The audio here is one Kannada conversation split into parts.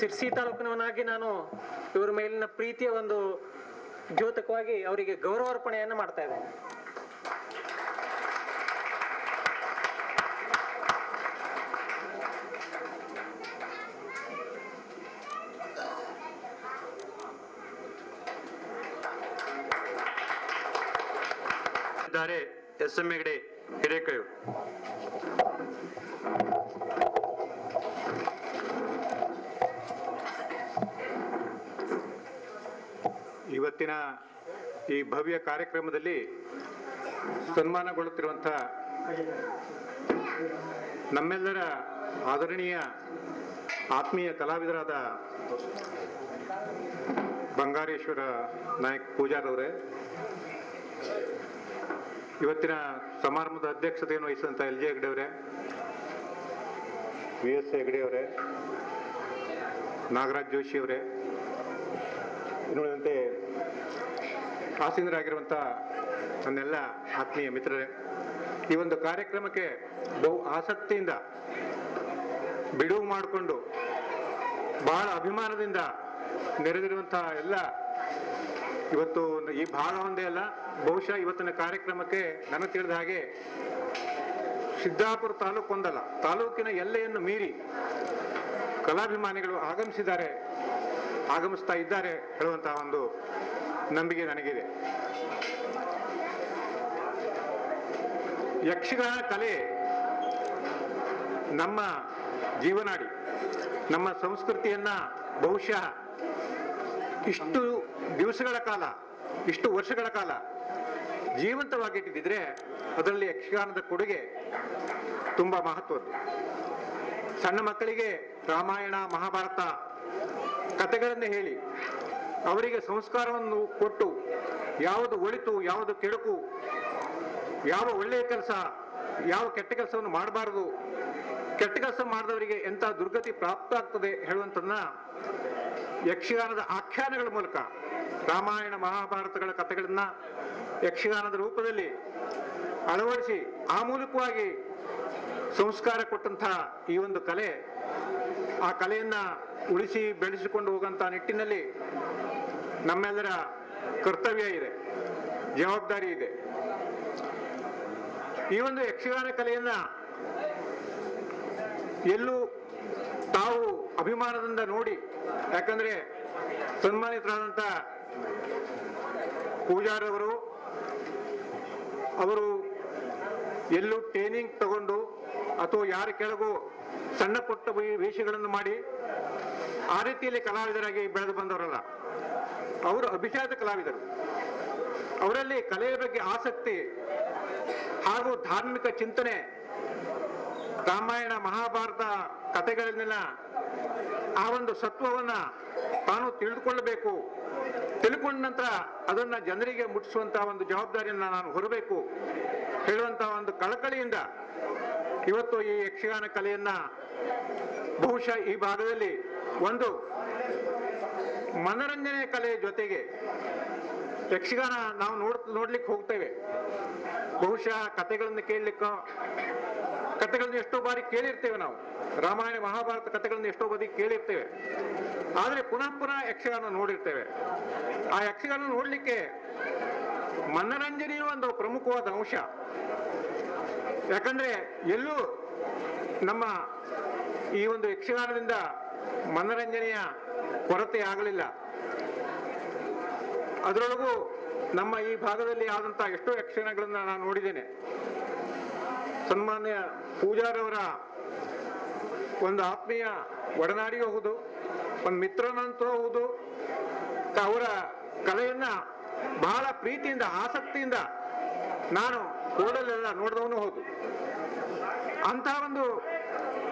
ಸಿರ್ಸಿ ತಾಲೂಕಿನವನಾಗಿ ನಾನು ಇವರ ಮೇಲಿನ ಪ್ರೀತಿಯ ಒಂದು ದ್ಯೋತಕವಾಗಿ ಅವರಿಗೆ ಗೌರವಾರ್ಪಣೆಯನ್ನು ಮಾಡ್ತಾ ಇದ್ದೇನೆ. ಎಸ್ ಎಂ ಹೆಗಡೆ ಹಿರೇಕೈರು ಇವತ್ತಿನ ಈ ಭವ್ಯ ಕಾರ್ಯಕ್ರಮದಲ್ಲಿ ಸನ್ಮಾನಗೊಳ್ಳುತ್ತಿರುವಂಥ ನಮ್ಮೆಲ್ಲರ ಆದರಣೀಯ ಆತ್ಮೀಯ ಕಲಾವಿದರಾದ ಬಂಗಾರೇಶ್ವರ ನಾಯಕ್ ಪೂಜಾರವರೇ, ಇವತ್ತಿನ ಸಮಾರಂಭದ ಅಧ್ಯಕ್ಷತೆಯನ್ನು ವಹಿಸಿದಂಥ ಎಲ್ ಜೆ ಹೆಗ್ಡೆಯವರೇ, ವಿ ಎಸ್ ಹೆಗ್ಡೆಯವರೇ, ನಾಗರಾಜ್ ಜೋಶಿಯವರೇ ಇನ್ನುಳಿದಂತೆ ಆಸೀನರಾಗಿರುವಂಥ ನನ್ನೆಲ್ಲ ಆತ್ಮೀಯ ಮಿತ್ರರೇ, ಈ ಒಂದು ಕಾರ್ಯಕ್ರಮಕ್ಕೆ ಬಹು ಆಸಕ್ತಿಯಿಂದ, ಬಿಡುವು ಮಾಡಿಕೊಂಡು, ಬಹಳ ಅಭಿಮಾನದಿಂದ ನೆರೆದಿರುವಂತಹ ಎಲ್ಲ ಇವತ್ತು ಈ ಭಾಗ ಒಂದೇ ಅಲ್ಲ, ಬಹುಶಃ ಇವತ್ತಿನ ಕಾರ್ಯಕ್ರಮಕ್ಕೆ ನನಗೆ ತಿಳಿದ ಹಾಗೆ ಸಿದ್ದಾಪುರ ತಾಲೂಕು ಒಂದಲ್ಲ, ತಾಲೂಕಿನ ಎಲ್ಲೆಯನ್ನು ಮೀರಿ ಕಲಾಭಿಮಾನಿಗಳು ಆಗಮಿಸಿದ್ದಾರೆ, ಆಗಮಿಸ್ತಾ ಇದ್ದಾರೆ ಹೇಳುವಂತಹ ಒಂದು ನಂಬಿಕೆ ನನಗಿದೆ. ಯಕ್ಷಗಾನ ಕಲೆ ನಮ್ಮ ಜೀವನಾಡಿ, ನಮ್ಮ ಸಂಸ್ಕೃತಿಯನ್ನ ಬಹುಶಃ ಇಷ್ಟು ದಿವಸಗಳ ಕಾಲ, ಇಷ್ಟು ವರ್ಷಗಳ ಕಾಲ ಜೀವಂತವಾಗಿಟ್ಟಿದ್ರೆ ಅದರಲ್ಲಿ ಯಕ್ಷಗಾನದ ಕೊಡುಗೆ ತುಂಬಾ ಮಹತ್ವದ್ದು. ಸಣ್ಣ ಮಕ್ಕಳಿಗೆ ರಾಮಾಯಣ, ಮಹಾಭಾರತ ಕಥೆಗಳನ್ನು ಹೇಳಿ ಅವರಿಗೆ ಸಂಸ್ಕಾರವನ್ನು ಕೊಟ್ಟು, ಯಾವುದು ಒಳಿತು, ಯಾವುದು ಕೆಡುಕು, ಯಾವ ಒಳ್ಳೆಯ ಕೆಲಸ, ಯಾವ ಕೆಟ್ಟ ಕೆಲಸವನ್ನು ಮಾಡಬಾರದು, ಕೆಟ್ಟ ಕೆಲಸ ಮಾಡಿದವರಿಗೆ ಎಂಥ ದುರ್ಗತಿ ಪ್ರಾಪ್ತ ಆಗ್ತದೆ ಹೇಳುವಂಥದ್ದನ್ನ ಯಕ್ಷಗಾನದ ಆಖ್ಯಾನಗಳ ಮೂಲಕ, ರಾಮಾಯಣ ಮಹಾಭಾರತಗಳ ಕಥೆಗಳನ್ನ ಯಕ್ಷಗಾನದ ರೂಪದಲ್ಲಿ ಅಳವಡಿಸಿ ಆ ಮೂಲಕವಾಗಿ ಸಂಸ್ಕಾರ ಕೊಟ್ಟಂತಹ ಈ ಒಂದು ಕಲೆ, ಆ ಕಲೆಯನ್ನ ಉಳಿಸಿ ಬೆಳೆಸಿಕೊಂಡು ಹೋಗುವಂಥ ನಿಟ್ಟಿನಲ್ಲಿ ನಮ್ಮೆಲ್ಲರ ಕರ್ತವ್ಯ ಇದೆ, ಜವಾಬ್ದಾರಿ ಇದೆ. ಈ ಒಂದು ಯಕ್ಷಗಾನ ಕಲೆಯನ್ನ ಎಲ್ಲೂ ತಾವು ಅಭಿಮಾನದಿಂದ ನೋಡಿ, ಯಾಕಂದ್ರೆ ಸನ್ಮಾನಿತರಾದಂಥ ಪೂಜಾರವರು, ಅವರು ಎಲ್ಲೂ ಟ್ರೈನಿಂಗ್ ತಗೊಂಡು ಅಥವಾ ಯಾರ ಕೆಳಗೂ ಸಣ್ಣ ಪುಟ್ಟ ವೇಷಗಳನ್ನು ಮಾಡಿ, ಆ ರೀತಿಯಲ್ಲಿ ಕಲಾವಿದರಾಗಿ ಬೆಳೆದು ಬಂದವರಲ್ಲ. ಅವರು ಅಭಿಜಾತ ಕಲಾವಿದರು. ಅವರಲ್ಲಿ ಕಲೆಯ ಬಗ್ಗೆ ಆಸಕ್ತಿ ಹಾಗೂ ಧಾರ್ಮಿಕ ಚಿಂತನೆ, ರಾಮಾಯಣ, ಮಹಾಭಾರತ ಕಥೆಗಳನ್ನೆಲ್ಲ ಆ ಒಂದು ಸತ್ವವನ್ನ ತಾನು ತಿಳಿದುಕೊಳ್ಳಬೇಕು. ತಿಳ್ಕೊಂಡ ನಂತರ ಅದನ್ನ ಜನರಿಗೆ ಮುಟ್ಟಿಸುವಂತಹ ಒಂದು ಜವಾಬ್ದಾರಿಯನ್ನು ನಾನು ಹೊರಬೇಕು. ಹೇಳುವಂತಹ ಒಂದು ಕಳಕಳಿಯಿಂದ ಇವತ್ತು ಈ ಯಕ್ಷಗಾನ ಕಲೆಯನ್ನ ಬಹುಶಃ ಈ ಭಾಗದಲ್ಲಿ ಒಂದು ಮನರಂಜನೆ ಕಲೆ ಜೊತೆಗೆ ಯಕ್ಷಗಾನ ನಾವು ನೋಡ್, ನೋಡ್ಲಿಕ್ಕೆ ಹೋಗ್ತೇವೆ. ಬಹುಶಃ ಕಥೆಗಳನ್ನು ಕೇಳಲಿಕ್ಕೆ, ಕಥೆಗಳನ್ನು ಎಷ್ಟೋ ಬಾರಿ ಕೇಳಿರ್ತೇವೆ ನಾವು. ರಾಮಾಯಣ, ಮಹಾಭಾರತ ಕಥೆಗಳನ್ನು ಎಷ್ಟೋ ಬಾರಿ ಕೇಳಿರ್ತೇವೆ. ಆದರೆ ಪುನಃ ಪುನಃ ಯಕ್ಷಗಾನ ನೋಡಿರ್ತೇವೆ. ಆ ಯಕ್ಷಗಾನ ನೋಡಲಿಕ್ಕೆ ಮನರಂಜನೆಯೂ ಒಂದು ಪ್ರಮುಖವಾದ ಅಂಶ. ಯಾಕಂದ್ರೆ ಎಲ್ಲೂ ನಮ್ಮ ಈ ಒಂದು ಯಕ್ಷಗಾನದಿಂದ ಮನರಂಜನೆಯ ಕೊರತೆ ಆಗಲಿಲ್ಲ. ಅದರೊಳಗೂ ನಮ್ಮ ಈ ಭಾಗದಲ್ಲಿ ಆದಂಥ ಎಷ್ಟೋ ಯಕ್ಷಗಾನಗಳನ್ನ ನಾನು ನೋಡಿದ್ದೇನೆ. ಸನ್ಮಾನ್ಯ ಪೂಜಾರವರ ಒಂದು ಆತ್ಮೀಯ ಒಡನಾಡಿಯೂ ಹೌದು, ಒಂದು ಮಿತ್ರನಂತೂ ಹೌದು ಅವರ ಕಲೆಯನ್ನ ಬಹಳ ಪ್ರೀತಿಯಿಂದ, ಆಸಕ್ತಿಯಿಂದ ನಾನು ಕೂಡಲೆಲ್ಲ ನೋಡಿದವನು ಹೌದು. ಅಂತಹ ಒಂದು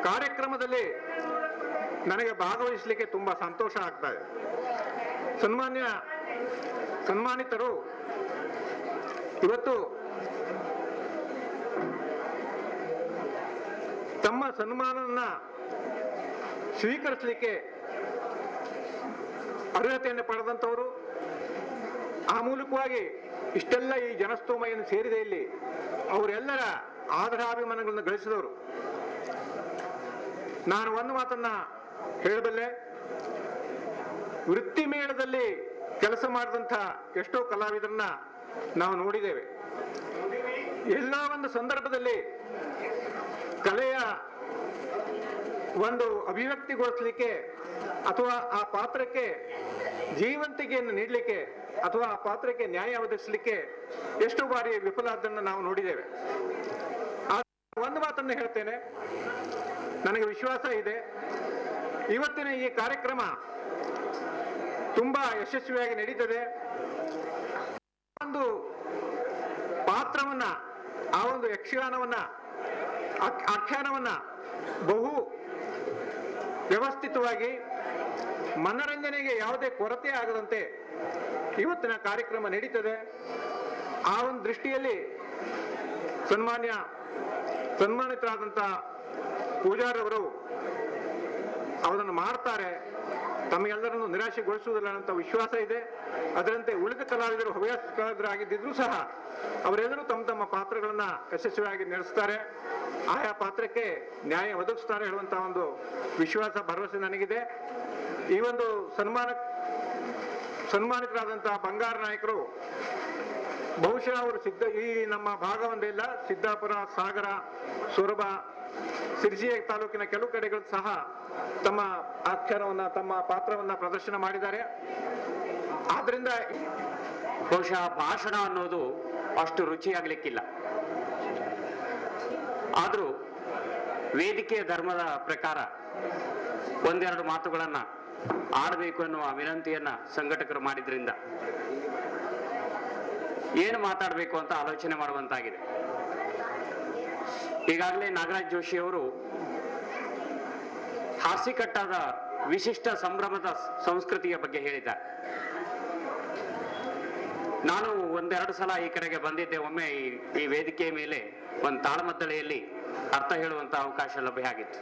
ಕಾರ್ಯಕ್ರಮದಲ್ಲಿ ನನಗೆ ಭಾಗವಹಿಸಲಿಕ್ಕೆ ತುಂಬಾ ಸಂತೋಷ ಆಗ್ತಾ ಇದೆ. ಸನ್ಮಾನ್ಯ, ಸನ್ಮಾನಿತರು, ಇವತ್ತು ತಮ್ಮ ಸನ್ಮಾನವನ್ನ ಸ್ವೀಕರಿಸಲಿಕ್ಕೆ ಅರ್ಹತೆಯನ್ನು ಪಡೆದಂಥವರು, ಆ ಮೂಲಕವಾಗಿ ಇಷ್ಟೆಲ್ಲ ಈ ಜನಸ್ತೋಮಯನ್ನು ಸೇರಿದೆ ಇಲ್ಲಿ. ಅವರೆಲ್ಲರ ಆಧಾರಾಭಿಮಾನಗಳನ್ನು ಗಳಿಸಿದವರು. ನಾನು ಒಂದು ಮಾತನ್ನ ಹೇಳಬಲ್ಲೆ, ವೃತ್ತಿ ಮೇಳದಲ್ಲಿ ಕೆಲಸ ಮಾಡಿದಂಥ ಎಷ್ಟೋ ಕಲಾವಿದರನ್ನ ನಾವು ನೋಡಿದ್ದೇವೆ. ಎಲ್ಲ ಒಂದು ಸಂದರ್ಭದಲ್ಲಿ ಕಲೆಯ ಒಂದು ಅಭಿವ್ಯಕ್ತಿಗೊಳಿಸಲಿಕ್ಕೆ ಅಥವಾ ಆ ಪಾತ್ರಕ್ಕೆ ಜೀವಂತಿಕೆಯನ್ನು ನೀಡಲಿಕ್ಕೆ ಅಥವಾ ಆ ಪಾತ್ರಕ್ಕೆ ನ್ಯಾಯ ಒದಗಿಸಲಿಕ್ಕೆ ಎಷ್ಟು ಬಾರಿ ವಿಫಲಾದ್ದನ್ನು ನಾವು ನೋಡಿದ್ದೇವೆ. ಒಂದು ಮಾತನ್ನು ಹೇಳ್ತೇನೆ. ನನಗೆ ವಿಶ್ವಾಸ ಇದೆ. ಇವತ್ತಿನ ಈ ಕಾರ್ಯಕ್ರಮ ತುಂಬಾ ಯಶಸ್ವಿಯಾಗಿ ನಡೀತದೆ. ಒಂದು ಪಾತ್ರವನ್ನ, ಆ ಒಂದು ಯಕ್ಷಗಾನವನ್ನ ಆಖ್- ಆಖ್ಯಾನವನ್ನ ಬಹು ವ್ಯವಸ್ಥಿತವಾಗಿ ಮನರಂಜನೆಗೆ ಯಾವುದೇ ಕೊರತೆ ಆಗದಂತೆ ಇವತ್ತಿನ ಕಾರ್ಯಕ್ರಮ ನಡೀತದೆ. ಆ ಒಂದು ದೃಷ್ಟಿಯಲ್ಲಿ ಸನ್ಮಾನ್ಯ ಸನ್ಮಾನಿತರಾದಂಥ ಪೂಜಾರವರು ಅವರನ್ನು ಮಾಡ್ತಾರೆ ತಮ್ಮೆಲ್ಲರನ್ನು ನಿರಾಶೆಗೊಳಿಸುವುದಿಲ್ಲ ಅಂತ ವಿಶ್ವಾಸ ಇದೆ. ಅದರಂತೆ ಉಳಿದ ಕಲಾವಿದರು ಹವ್ಯಾಸ ಕಲಾವಿದರಾಗಿದ್ದರೂ ಸಹ ಅವರೆಲ್ಲರೂ ತಮ್ಮ ತಮ್ಮ ಪಾತ್ರಗಳನ್ನ ಯಶಸ್ವಿಯಾಗಿ ನಡೆಸ್ತಾರೆ. ಆಯಾ ಪಾತ್ರಕ್ಕೆ ನ್ಯಾಯ ಒದಗಿಸ್ತಾರೆ ಹೇಳುವಂತ ಒಂದು ವಿಶ್ವಾಸ, ಭರವಸೆ ನನಗಿದೆ. ಈ ಒಂದು ಸನ್ಮಾನ, ಸನ್ಮಾನಿತರಾದಂತಹ ಬಂಗಾರ ನಾಯಕರು, ಬಹುಶಃ ಅವರು ಸಿದ್ಧ, ಈ ನಮ್ಮ ಭಾಗ ಒಂದೇ ಇಲ್ಲ, ಸಿದ್ದಾಪುರ, ಸಾಗರ, ಸೊರಬ ಸಿರ್ಜಿ ತಾಲೂಕಿನ ಕೆಲವು ಕಡೆಗಳು ಸಹ ತಮ್ಮ ಅಕ್ಷರವನ್ನ, ತಮ್ಮ ಪಾತ್ರವನ್ನ ಪ್ರದರ್ಶನ ಮಾಡಿದ್ದಾರೆ. ಆದ್ರಿಂದ ಬಹುಶಃ ಭಾಷಣ ಅನ್ನೋದು ಅಷ್ಟು ರುಚಿಯಾಗಲಿಕ್ಕಿಲ್ಲ. ಆದರೂ ವೇದಿಕೆಯ ಧರ್ಮದ ಪ್ರಕಾರ ಒಂದೆರಡು ಮಾತುಗಳನ್ನ ಆಡಬೇಕು ಅನ್ನುವ ವಿನಂತಿಯನ್ನ ಸಂಘಟಕರು ಮಾಡಿದ್ರಿಂದ ಏನು ಮಾತಾಡಬೇಕು ಅಂತ ಆಲೋಚನೆ ಮಾಡುವಂತಾಗಿದೆ. ಈಗಾಗಲೇ ನಾಗರಾಜ್ ಜೋಶಿ ಅವರು ಹಾಸಿಕಟ್ಟಾದ ವಿಶಿಷ್ಟ ಸಂಭ್ರಮದ ಸಂಸ್ಕೃತಿಯ ಬಗ್ಗೆ ಹೇಳಿದ್ದಾರೆ. ನಾನು ಒಂದೆರಡು ಸಲ ಈ ಕಡೆಗೆ ಬಂದಿದ್ದೆ, ಒಮ್ಮೆ ಈ- ಈ ವೇದಿಕೆಯ ಮೇಲೆ ಒಂದು ತಾಳಮದ್ದಳೆಯಲ್ಲಿ ಅರ್ಥ ಹೇಳುವಂತ ಅವಕಾಶ ಲಭ್ಯ ಆಗಿತ್ತು.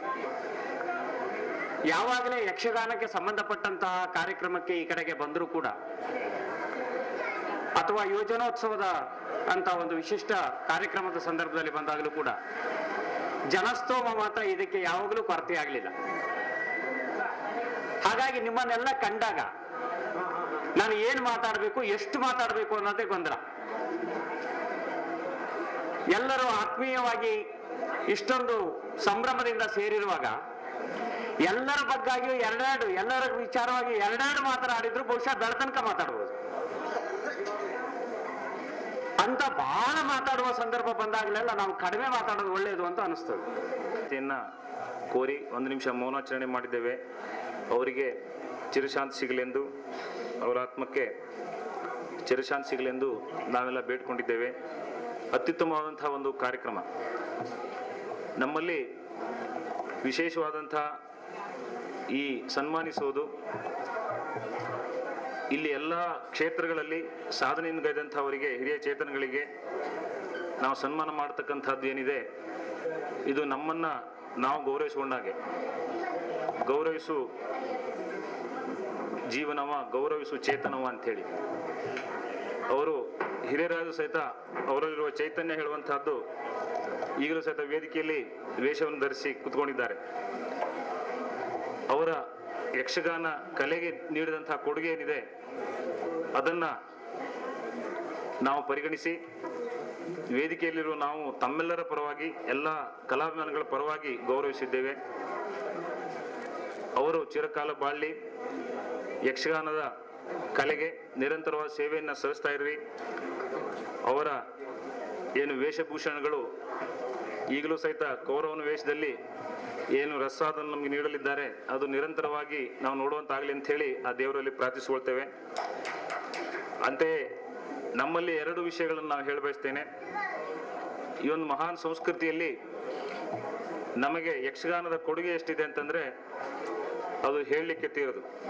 ಯಾವಾಗಲೇ ಯಕ್ಷಗಾನಕ್ಕೆ ಸಂಬಂಧಪಟ್ಟಂತಹ ಕಾರ್ಯಕ್ರಮಕ್ಕೆ ಈ ಕಡೆಗೆ ಬಂದರೂ ಕೂಡ ಅಥವಾ ಯೋಜನೋತ್ಸವದ ಅಂತ ಒಂದು ವಿಶಿಷ್ಟ ಕಾರ್ಯಕ್ರಮದ ಸಂದರ್ಭದಲ್ಲಿ ಬಂದಾಗಲೂ ಕೂಡ ಜನಸ್ತೋಮ ಮಾತ್ರ ಇದಕ್ಕೆ ಯಾವಾಗಲೂ ಕೊರತೆ ಆಗಲಿಲ್ಲ. ಹಾಗಾಗಿ ನಿಮ್ಮನ್ನೆಲ್ಲ ಕಂಡಾಗ ನಾನು ಏನು ಮಾತಾಡಬೇಕು, ಎಷ್ಟು ಮಾತಾಡಬೇಕು ಅನ್ನೋದೇ ಗೊಂದಲ. ಎಲ್ಲರೂ ಆತ್ಮೀಯವಾಗಿ ಇಷ್ಟೊಂದು ಸಂಭ್ರಮದಿಂದ ಸೇರಿರುವಾಗ ಎಲ್ಲರ ಬಗ್ಗಾಗಿಯೂ ಎರಡೆರಡು, ಎಲ್ಲರ ವಿಚಾರವಾಗಿ ಎರಡೆರಡು ಮಾತನಾಡಿದ್ರು ಬಹುಶಃ ಬೆಳತನಕ ಮಾತಾಡ್ಬೋದು. ಅಂತ ಬಹಳ ಮಾತಾಡುವ ಸಂದರ್ಭ ಬಂದಾಗಲೆಲ್ಲ ನಾವು ಕಡಿಮೆ ಮಾತಾಡೋದು ಒಳ್ಳೆಯದು ಅಂತ ಅನಿಸ್ತದೆ. ಇನ್ನ ಕೋರಿ, ಒಂದು ನಿಮಿಷ ಮೌನಾಚರಣೆ ಮಾಡಿದ್ದೇವೆ. ಅವರಿಗೆ ಚಿರಶಾಂತಿ ಸಿಗಲೆಂದು, ಅವರ ಆತ್ಮಕ್ಕೆ ಚಿರಶಾಂತಿ ಸಿಗಲೆಂದು ನಾವೆಲ್ಲ ಬೇಡ್ಕೊಂಡಿದ್ದೇವೆ. ಅತ್ಯುತ್ತಮವಾದಂತಹ ಒಂದು ಕಾರ್ಯಕ್ರಮ. ನಮ್ಮಲ್ಲಿ ವಿಶೇಷವಾದಂತಹ ಈ ಸನ್ಮಾನಿಸೋದು ಇಲ್ಲಿ ಎಲ್ಲ ಕ್ಷೇತ್ರಗಳಲ್ಲಿ ಸಾಧನೆಯನ್ನು ಗೈದಂಥವರಿಗೆ ಹಿರಿಯ ಚೇತನಗಳಿಗೆ ನಾವು ಸನ್ಮಾನ ಮಾಡತಕ್ಕಂಥದ್ದು ಏನಿದೆ, ಇದು ನಮ್ಮನ್ನ ನಾವು ಗೌರವಿಸಿಕೊಂಡಾಗೆ ಗೌರವಿಸು ಜೀವನವ, ಗೌರವಿಸು ಚೇತನವ ಅಂಥೇಳಿ. ಅವರು ಹಿರಿಯರಾದ ಸಹಿತ ಅವರಲ್ಲಿರುವ ಚೈತನ್ಯ ಹೇಳುವಂತಹದ್ದು ಈಗಲೂ ಸಹಿತ ವೇದಿಕೆಯಲ್ಲಿ ವೇಷವನ್ನು ಧರಿಸಿ ಕುತ್ಕೊಂಡಿದ್ದಾರೆ. ಅವರ ಯಕ್ಷಗಾನ ಕಲೆಗೆ ನೀಡಿದಂತಹ ಕೊಡುಗೆ ಏನಿದೆ, ಅದನ್ನ ನಾವು ಪರಿಗಣಿಸಿ, ವೇದಿಕೆಯಲ್ಲಿರುವ ನಾವು ತಮ್ಮೆಲ್ಲರ ಪರವಾಗಿ, ಎಲ್ಲ ಕಲಾಭಿಮಾನಿಗಳ ಪರವಾಗಿ ಗೌರವಿಸಿದ್ದೇವೆ. ಅವರು ಚಿರಕಾಲ ಬಾಳ್ಲಿ ಯಕ್ಷಗಾನದ ಕಲೆಗೆ ನಿರಂತರವಾದ ಸೇವೆಯನ್ನು ಸಲ್ಲಿಸ್ತಾ ಇರ್ರಿ ಅವರ ಏನು ವೇಷಭೂಷಣಗಳು ಈಗಲೂ ಸಹಿತ ಕೌರವನ ವೇಷದಲ್ಲಿ ಏನು ರಸಾದನ್ನು ನಮಗೆ ನೀಡಲಿದ್ದಾರೆ, ಅದು ನಿರಂತರವಾಗಿ ನಾವು ನೋಡುವಂತಾಗಲಿ ಅಂತ ಹೇಳಿ ಆ ದೇವರಲ್ಲಿ ಪ್ರಾರ್ಥಿಸಿಕೊಳ್ತೇವೆ. ಅಂತೆಯೇ, ನಮ್ಮಲ್ಲಿ ಎರಡು ವಿಷಯಗಳನ್ನು ನಾವು ಹೇಳಬಯಸ್ತೇನೆ. ಈ ಒಂದು ಮಹಾನ್ ಸಂಸ್ಕೃತಿಯಲ್ಲಿ ನಮಗೆ ಯಕ್ಷಗಾನದ ಕೊಡುಗೆ ಎಷ್ಟಿದೆ ಅಂತಂದ್ರೆ, ಅದು ಹೇಳಲಿಕ್ಕೆ ತೀರದು.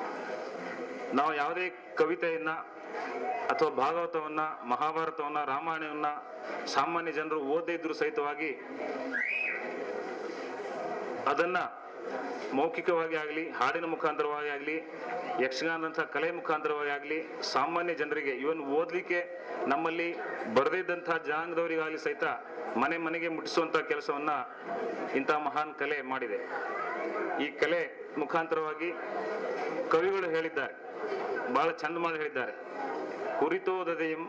ನಾವು ಯಾವುದೇ ಕವಿತೆಯನ್ನ ಅಥವಾ ಭಾಗವತವನ್ನ, ಮಹಾಭಾರತವನ್ನ, ರಾಮಾಯಣವನ್ನ ಸಾಮಾನ್ಯ ಜನರು ಓದದೇ ಇದ್ರು ಸಹಿತವಾಗಿ ಅದನ್ನ ಮೌಖಿಕವಾಗಿ ಆಗಲಿ, ಹಾಡಿನ ಮುಖಾಂತರವಾಗಿ ಆಗಲಿ, ಯಕ್ಷಗಾನದಂಥ ಕಲೆ ಮುಖಾಂತರವಾಗಿ ಆಗಲಿ, ಸಾಮಾನ್ಯ ಜನರಿಗೆ ಇವನ್ ಓದಲಿಕ್ಕೆ ನಮ್ಮಲ್ಲಿ ಬರೆದಿದ್ದಂಥ ಜನಾಂಗದವರಿಗಾಗಲಿ ಸಹಿತ ಮನೆ ಮನೆಗೆ ಮುಟ್ಟಿಸುವಂಥ ಕೆಲಸವನ್ನು ಇಂಥ ಮಹಾನ್ ಕಲೆ ಮಾಡಿದೆ. ಈ ಕಲೆ ಮುಖಾಂತರವಾಗಿ ಕವಿಗಳು ಹೇಳಿದ್ದಾರೆ. ಬಹಳ ಚಂದ ಮಾಡಿ ಹೇಳಿದ್ದಾರೆ. ಕುರಿತೋದದೆಯಂ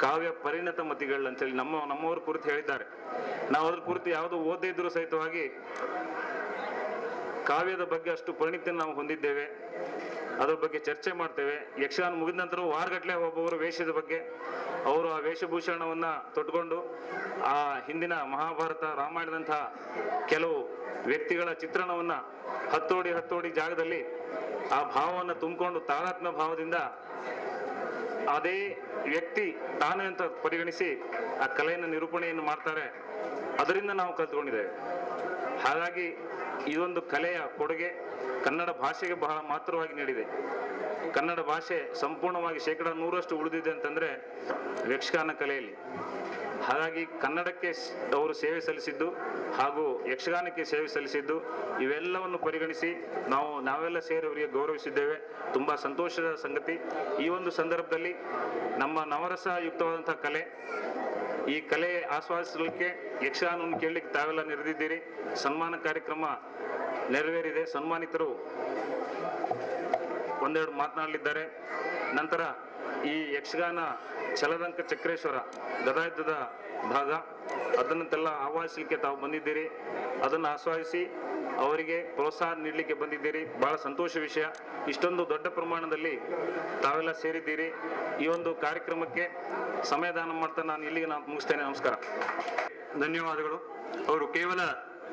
ಕಾವ್ಯ ಪರಿಣತ ಮತಿಗಳು ಅಂತೇಳಿ ನಮ್ಮ ನಮ್ಮವ್ರ ಕುರಿತು ಹೇಳಿದ್ದಾರೆ. ನಾವು ಅದ್ರ ಕುರಿತು ಯಾವುದು ಓದದೇ ಇದ್ರೂ ಸಹಿತವಾಗಿ ಕಾವ್ಯದ ಬಗ್ಗೆ ಅಷ್ಟು ಪರಿಣಿತಿಯನ್ನು ನಾವು ಹೊಂದಿದ್ದೇವೆ. ಅದ್ರ ಬಗ್ಗೆ ಚರ್ಚೆ ಮಾಡ್ತೇವೆ. ಯಕ್ಷಗಾನ ಮುಗಿದ ನಂತರ ವಾರಗಟ್ಲೆ ಒಬ್ಬೊಬ್ಬರು ವೇಷದ ಬಗ್ಗೆ ಅವರು ಆ ವೇಷಭೂಷಣವನ್ನ ತೊಟ್ಕೊಂಡು ಆ ಹಿಂದಿನ ಮಹಾಭಾರತ ರಾಮಾಯಣದಂತಹ ಕೆಲವು ವ್ಯಕ್ತಿಗಳ ಚಿತ್ರಣವನ್ನ ಹತ್ತೋಡಿ ಹತ್ತೋಡಿ ಜಾಗದಲ್ಲಿ ಆ ಭಾವವನ್ನು ತುಂಬಿಕೊಂಡು ತಾಳಾತ್ಮ ಭಾವದಿಂದ ಅದೇ ವ್ಯಕ್ತಿ ತಾನು ಅಂತ ಪರಿಗಣಿಸಿ ಆ ಕಲೆಯನ್ನು ನಿರೂಪಣೆಯನ್ನು ಮಾಡ್ತಾರೆ. ಅದರಿಂದ ನಾವು ಕಲ್ತ್ಕೊಂಡಿದ್ದೇವೆ. ಹಾಗಾಗಿ ಇದೊಂದು ಕಲೆಯ ಕೊಡುಗೆ ಕನ್ನಡ ಭಾಷೆಗೆ ಬಹಳ ಮಾತ್ರವಾಗಿ ನೀಡಿದೆ. ಕನ್ನಡ ಭಾಷೆ ಸಂಪೂರ್ಣವಾಗಿ ಶೇಕಡ ನೂರಷ್ಟು ಉಳಿದಿದೆ ಅಂತಂದರೆ ಯಕ್ಷಗಾನ ಕಲೆಯಲ್ಲಿ. ಹಾಗಾಗಿ ಕನ್ನಡಕ್ಕೆ ಅವರು ಸೇವೆ ಸಲ್ಲಿಸಿದ್ದು ಹಾಗೂ ಯಕ್ಷಗಾನಕ್ಕೆ ಸೇವೆ ಸಲ್ಲಿಸಿದ್ದು ಇವೆಲ್ಲವನ್ನು ಪರಿಗಣಿಸಿ ನಾವು ನಾವೆಲ್ಲ ಸೇರಿ ಅವರಿಗೆ ಗೌರವಿಸಿದ್ದೇವೆ. ತುಂಬ ಸಂತೋಷದ ಸಂಗತಿ. ಈ ಒಂದು ಸಂದರ್ಭದಲ್ಲಿ ನಮ್ಮ ನವರಸ ಯುಕ್ತವಾದಂಥ ಕಲೆ, ಈ ಕಲೆ ಆಸ್ವಾದಿಸಲಿಕ್ಕೆ ಯಕ್ಷಗಾನವನ್ನು ಕೇಳಲಿಕ್ಕೆ ತಾವೆಲ್ಲ ನೆರೆದಿದ್ದೀರಿ. ಸನ್ಮಾನ ಕಾರ್ಯಕ್ರಮ ನೆರವೇರಿದೆ. ಸನ್ಮಾನಿತರು ಒಂದೆರಡು ಮಾತನಾಡಲಿದ್ದಾರೆ. ನಂತರ ಈ ಯಕ್ಷಗಾನ ಚಲದಂಕ ಚಕ್ರೇಶ್ವರ ಗದಾಯುದ್ಧದ ಭಾಗ. ಅದನ್ನಂತೆಲ್ಲ ಆಹ್ವಾನಿಸಲಿಕ್ಕೆ ತಾವು ಬಂದಿದ್ದೀರಿ. ಅದನ್ನು ಆಸ್ವಾದಿಸಿ ಅವರಿಗೆ ಪ್ರೋತ್ಸಾಹ ನೀಡಲಿಕ್ಕೆ ಬಂದಿದ್ದೀರಿ. ಬಹಳ ಸಂತೋಷ ವಿಷಯ. ಇಷ್ಟೊಂದು ದೊಡ್ಡ ಪ್ರಮಾಣದಲ್ಲಿ ತಾವೆಲ್ಲ ಸೇರಿದ್ದೀರಿ. ಈ ಒಂದು ಕಾರ್ಯಕ್ರಮಕ್ಕೆ ಸಮಯದಾನ ಮಾಡ್ತಾ ನಾನು ಇಲ್ಲಿಗೆ ನಾನು ಮುಗಿಸ್ತೇನೆ. ನಮಸ್ಕಾರ. ಧನ್ಯವಾದಗಳು. ಅವರು ಕೇವಲ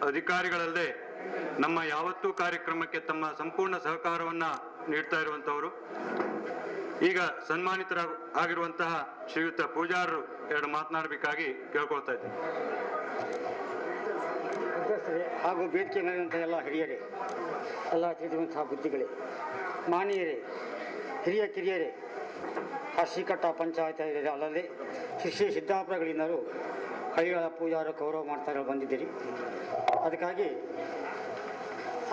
ಅಧಿಕಾರಿಗಳಲ್ಲದೆ ನಮ್ಮ ಯಾವತ್ತೂ ಕಾರ್ಯಕ್ರಮಕ್ಕೆ ತಮ್ಮ ಸಂಪೂರ್ಣ ಸಹಕಾರವನ್ನ ನೀಡ್ತಾ ಇರುವಂತವರು. ಈಗ ಸನ್ಮಾನಿತರ ಆಗಿರುವಂತಹ ಶ್ರೀಯುತ ಪೂಜಾರರು ಎರಡು ಮಾತನಾಡಬೇಕಾಗಿ ಕೇಳ್ಕೊಳ್ತಾ ಇದ್ದೀನಿ. ಹಾಗೂ ಬೇಡಿಕೆ ಮೇಲಿರುವಂಥ ಎಲ್ಲ ಹಿರಿಯರೇ, ಎಲ್ಲ ತಿಳಿದಿರುವಂತಹ ಬುದ್ಧಿಗಳೇ, ಮಾನೀಯರೇ, ಹಿರಿಯ ಕಿರಿಯರೇ ಹಸಿಕಟ್ಟ ಪಂಚಾಯತ್ ಅಲ್ಲದೆ ಶ್ರೀ ಶ್ರೀ ಹಳ್ಳಿಗಳ ಪೂಜಾರ ಗೌರವ ಮಾಡ್ತಾರೆ ಬಂದಿದ್ದೀರಿ. ಅದಕ್ಕಾಗಿ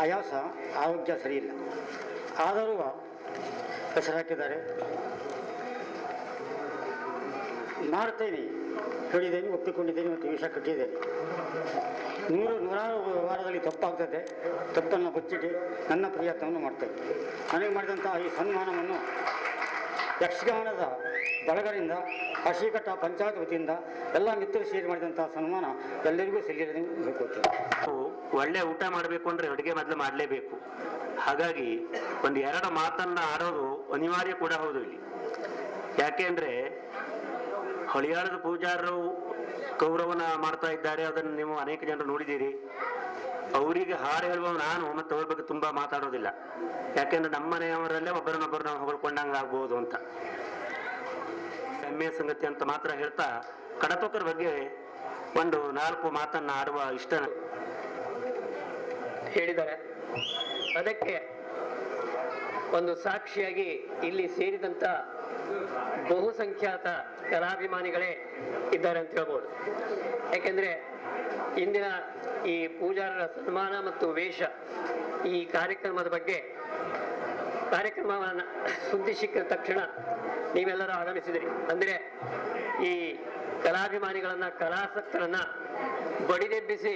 ಆಯಾಸ, ಆರೋಗ್ಯ ಸರಿಯಿಲ್ಲ ಆದರೂ ಹೆಸರು ಹಾಕಿದ್ದಾರೆ ಮಾಡ್ತೇನೆ ಹೇಳಿದ್ದೇನೆ, ಒಪ್ಪಿಕೊಂಡಿದ್ದೇನೆ ಮತ್ತು ವಿಷ ಕಟ್ಟಿದ್ದೇನೆ. ನೂರು, ನೂರಾರು ವಾರದಲ್ಲಿ ತಪ್ಪಾಗ್ತದೆ. ತಪ್ಪನ್ನು ಬಚ್ಚಿಟ್ಟು ನನ್ನ ಪ್ರಯತ್ನವನ್ನು ಮಾಡ್ತೇನೆ. ನನಗೆ ಮಾಡಿದಂತಹ ಈ ಸನ್ಮಾನವನ್ನು ಯಕ್ಷಗಾನದ ಬಳಗರಿಂದ ಹಸಿಕಟ್ಟ ಪಂಚಾಯತ್ ವತಿಯಿಂದ ಎಲ್ಲ ಮಿತ್ರರು ಸೇರಿ ಮಾಡಿದಂತಹ ಸನ್ಮಾನ ಎಲ್ಲರಿಗೂ ಸಲ್ಲಿರದೆ ಬೇಕು ಒಳ್ಳೆ ಊಟ ಮಾಡಬೇಕು ಅಂದರೆ ಅಡುಗೆ ಮೊದಲು ಮಾಡಲೇಬೇಕು. ಹಾಗಾಗಿ ಒಂದು ಎರಡು ಮಾತನ್ನ ಆಡೋದು ಅನಿವಾರ್ಯ ಕೂಡ ಹೌದು ಇಲ್ಲಿ. ಯಾಕೆಂದ್ರೆ ಹೊಳಿಯಾಳದ ಪೂಜಾರರು ಗೌರವನ ಮಾಡ್ತಾ ಇದ್ದಾರೆ, ಅದನ್ನು ನೀವು ಅನೇಕ ಜನರು ನೋಡಿದ್ದೀರಿ. ಅವರಿಗೆ ಹಾಡು ಹೇಳುವ ನಾನು ಮತ್ತೆ ಅವ್ರ ಬಗ್ಗೆ ತುಂಬಾ ಮಾತಾಡೋದಿಲ್ಲ. ಯಾಕೆಂದ್ರೆ ನಮ್ಮ ಮನೆಯವರಲ್ಲೇ ಒಬ್ಬರನ್ನೊಬ್ಬರು ನಾವು ಹೊಗಳ್ಕೊಂಡಂಗ ಆಗ್ಬೋದು ಅಂತ. ಹೆಮ್ಮೆಯ ಸಂಗತಿ ಅಂತ ಮಾತ್ರ ಹೇಳ್ತಾ ಕಡತೋಕರ ಬಗ್ಗೆ ಒಂದು ನಾಲ್ಕು ಮಾತನ್ನ ಆಡುವ ಇಷ್ಟ. ಹೇಳಿದ್ದಾರೆ. ಅದಕ್ಕೆ ಒಂದು ಸಾಕ್ಷಿಯಾಗಿ ಇಲ್ಲಿ ಸೇರಿದಂತ ಬಹುಸಂಖ್ಯಾತ ಕಲಾಭಿಮಾನಿಗಳೇ ಇದ್ದಾರೆ ಅಂತ ಹೇಳ್ಬೋದು. ಯಾಕೆಂದ್ರೆ ಇಂದಿನ ಈ ಪೂಜಾರರ ಸನ್ಮಾನ ಮತ್ತು ವೇಷ ಈ ಕಾರ್ಯಕ್ರಮದ ಬಗ್ಗೆ ಕಾರ್ಯಕ್ರಮವನ್ನು ಸುದ್ದಿ ಸಿಕ್ಕಿದ ತಕ್ಷಣ ನೀವೆಲ್ಲರೂ ಆಗಮಿಸಿದಿರಿ. ಅಂದ್ರೆ ಈ ಕಲಾಭಿಮಾನಿಗಳನ್ನ, ಕಲಾಸಕ್ತರನ್ನ ಬಡಿದೆಬ್ಬಿಸಿ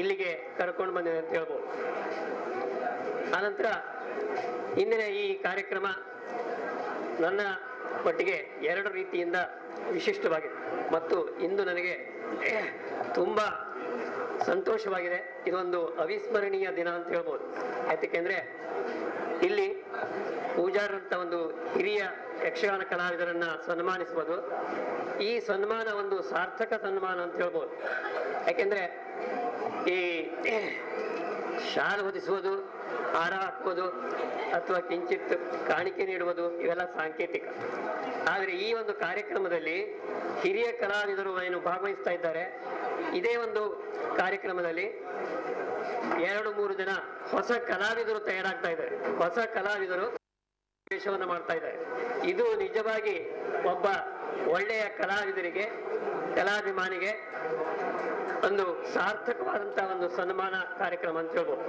ಇಲ್ಲಿಗೆ ಕರ್ಕೊಂಡು ಬಂದಿದೆ ಅಂತ ಹೇಳ್ಬೋದು. ಆನಂತರ ಇಂದಿನ ಈ ಕಾರ್ಯಕ್ರಮ ನನ್ನ ಮಟ್ಟಿಗೆ ಎರಡು ರೀತಿಯಿಂದ ವಿಶಿಷ್ಟವಾಗಿದೆ. ಮತ್ತು ಇಂದು ನನಗೆ ತುಂಬ ಸಂತೋಷವಾಗಿದೆ. ಇದೊಂದು ಅವಿಸ್ಮರಣೀಯ ದಿನ ಅಂತ ಹೇಳ್ಬೋದು. ಯಾಕೆಂದ್ರೆ ಇಲ್ಲಿ ಪೂಜಾರಂತ ಒಂದು ಹಿರಿಯ ಯಕ್ಷಗಾನ ಕಲಾವಿದರನ್ನ ಸನ್ಮಾನಿಸುವುದು ಈ ಸನ್ಮಾನ ಒಂದು ಸಾರ್ಥಕ ಸನ್ಮಾನ ಅಂತ ಹೇಳ್ಬೋದು. ಯಾಕೆಂದ್ರೆ ಈ ಶಾಲೆ ಹೊದಿಸುವುದು ಹಾರ ಹಾಕುವುದು ಅಥವಾ ಕಿಂಚಿತ್ ಕಾಣಿಕೆ ನೀಡುವುದು ಇವೆಲ್ಲ ಸಾಂಕೇತಿಕ. ಆದರೆ ಈ ಒಂದು ಕಾರ್ಯಕ್ರಮದಲ್ಲಿ ಹಿರಿಯ ಕಲಾವಿದರು ಏನು ಭಾಗವಹಿಸ್ತಾ ಇದ್ದಾರೆ. ಇದೇ ಒಂದು ಕಾರ್ಯಕ್ರಮದಲ್ಲಿ ಎರಡು ಮೂರು ಜನ ಹೊಸ ಕಲಾವಿದರು ತಯಾರಾಗ್ತಾ ಇದ್ದಾರೆ. ಹೊಸ ಕಲಾವಿದರು ವೇಷವನ್ನು ಮಾಡ್ತಾ ಇದ್ದಾರೆ. ಇದು ನಿಜವಾಗಿ ಒಬ್ಬ ಒಳ್ಳೆಯ ಕಲಾವಿದರಿಗೆ, ಕಲಾಭಿಮಾನಿಗೆ ಒಂದು ಸಾರ್ಥಕವಾದಂತಹ ಒಂದು ಸನ್ಮಾನ ಕಾರ್ಯಕ್ರಮ ಅಂತ ಹೇಳ್ಬೋದು.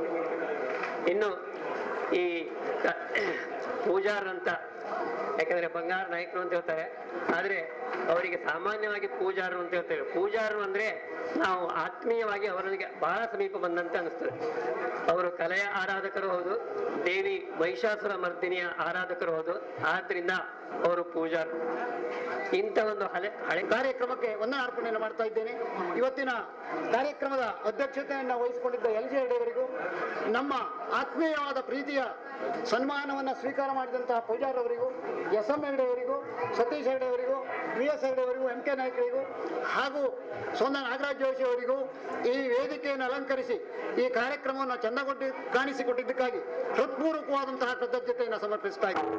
ಇನ್ನು ಈ ಪೂಜಾರಂತ ಯಾಕಂದ್ರೆ ಬಂಗಾರ ನಾಯಕರು ಅಂತ ಹೇಳ್ತಾರೆ. ಆದ್ರೆ ಅವರಿಗೆ ಸಾಮಾನ್ಯವಾಗಿ ಪೂಜಾರರು ಅಂತ ಹೇಳ್ತೇವೆ. ಪೂಜಾರರು ಅಂದ್ರೆ ನಾವು ಆತ್ಮೀಯವಾಗಿ ಅವರಿಗೆ ಬಹಳ ಸಮೀಪ ಬಂದಂತೆ ಅನಿಸ್ತದೆ. ಅವರು ಕಲೆಯ ಆರಾಧಕರು ಹೌದು, ದೇವಿ ಮಹಿಷಾಸುರ ಮರ್ದಿನಿಯ ಆರಾಧಕರು ಹೌದು. ಆದ್ರಿಂದ ಅವರು ಪೂಜಾರರು ಇಂಥ ಒಂದು ಹಳೆ ಹಳೆ ಕಾರ್ಯಕ್ರಮಕ್ಕೆ ವಂದನಾರ್ಪಣೆಯನ್ನು ಮಾಡ್ತಾ ಇದ್ದೇನೆ. ಇವತ್ತಿನ ಕಾರ್ಯಕ್ರಮದ ಅಧ್ಯಕ್ಷತೆಯನ್ನು ವಹಿಸಿಕೊಂಡಿದ್ದ ಎಲ್ ಜಿ ಅವರಿಗೂ ನಮ್ಮ ಆತ್ಮೀಯವಾದ ಪ್ರೀತಿಯ ಸನ್ಮಾನವನ್ನು ಸ್ವೀಕಾರ ಮಾಡಿದಂತಹ ಪೂಜಾರವರಿಗೂ, ಎಸ್ ಎಂ ಹೆಗಡೆ ಅವರಿಗೂ ಸತೀಶ್ ಹೆಗಡೆ ಅವರಿಗೂ ವಿ ಎಸ್ ಹೆಗಡೆ ಅವರಿಗೂ ಎಂ ಕೆ ನಾಯ್ಕರಿಗೂ, ಹಾಗೂ ಸೋನ ನಾಗರಾಜ್ ಜೋಶಿ ಅವರಿಗೂ ಈ ವೇದಿಕೆಯನ್ನು ಅಲಂಕರಿಸಿ ಈ ಕಾರ್ಯಕ್ರಮವನ್ನು ಚೆಂದಗೊಟ್ಟು ಕಾಣಿಸಿಕೊಟ್ಟಿದ್ದಕ್ಕಾಗಿ ಹೃತ್ಪೂರ್ವಕವಾದಂತಹ ಕೃತಜ್ಞತೆಯನ್ನು ಸಮರ್ಪಿಸ್ತಾ ಇದ್ದೀನಿ.